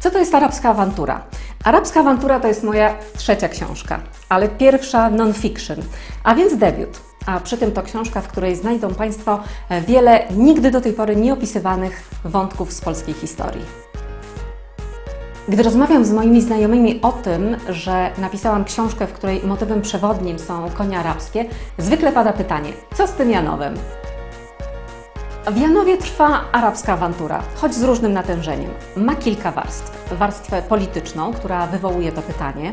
Co to jest arabska awantura? Arabska awantura to jest moja trzecia książka, ale pierwsza non-fiction, a więc debiut. A przy tym to książka, w której znajdą Państwo e, wiele nigdy do tej pory nieopisywanych wątków z polskiej historii. Gdy rozmawiam z moimi znajomymi o tym, że napisałam książkę, w której motywem przewodnim są konie arabskie, zwykle pada pytanie: co z tym Janowem? W Janowie trwa arabska awantura, choć z różnym natężeniem. Ma kilka warstw. Warstwę polityczną, która wywołuje to pytanie,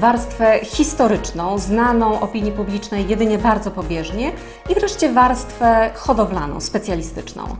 warstwę historyczną, znaną opinii publicznej jedynie bardzo pobieżnie i wreszcie warstwę hodowlaną, specjalistyczną.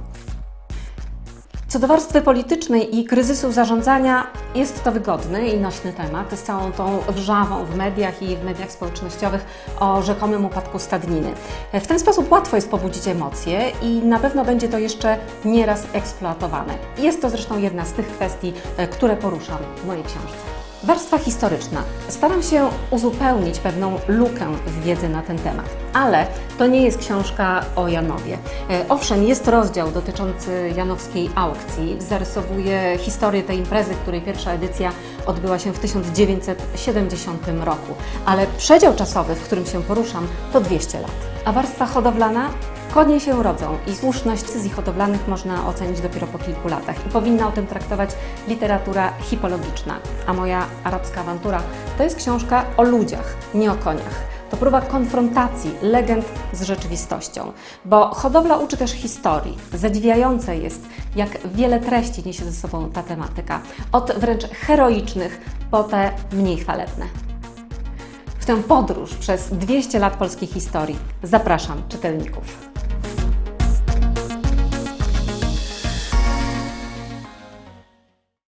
Co do warstwy politycznej i kryzysu zarządzania, jest to wygodny i nośny temat z całą tą wrzawą w mediach i w mediach społecznościowych o rzekomym upadku stadniny. W ten sposób łatwo jest pobudzić emocje i na pewno będzie to jeszcze nieraz eksploatowane. Jest to zresztą jedna z tych kwestii, e, które poruszam w mojej książce. Warstwa historyczna. Staram się uzupełnić pewną lukę w wiedzy na ten temat, ale to nie jest książka o Janowie. E, Owszem, jest rozdział dotyczący janowskiej aukcji. Zarysowuje historię tej imprezy, której pierwsza edycja odbyła się w 1970 roku, ale przedział czasowy, w którym się poruszam, to 200 lat. A warstwa hodowlana? Konie się rodzą i słuszność decyzji hodowlanych można ocenić dopiero po kilku latach i powinna o tym traktować literatura hipologiczna. A moja arabska awantura to jest książka o ludziach, nie o koniach. To próba konfrontacji legend z rzeczywistością, bo hodowla uczy też historii. Zadziwiające jest, jak wiele treści niesie ze sobą ta tematyka, od wręcz heroicznych po te mniej chwalebne. W tę podróż przez 200 lat polskiej historii zapraszam czytelników.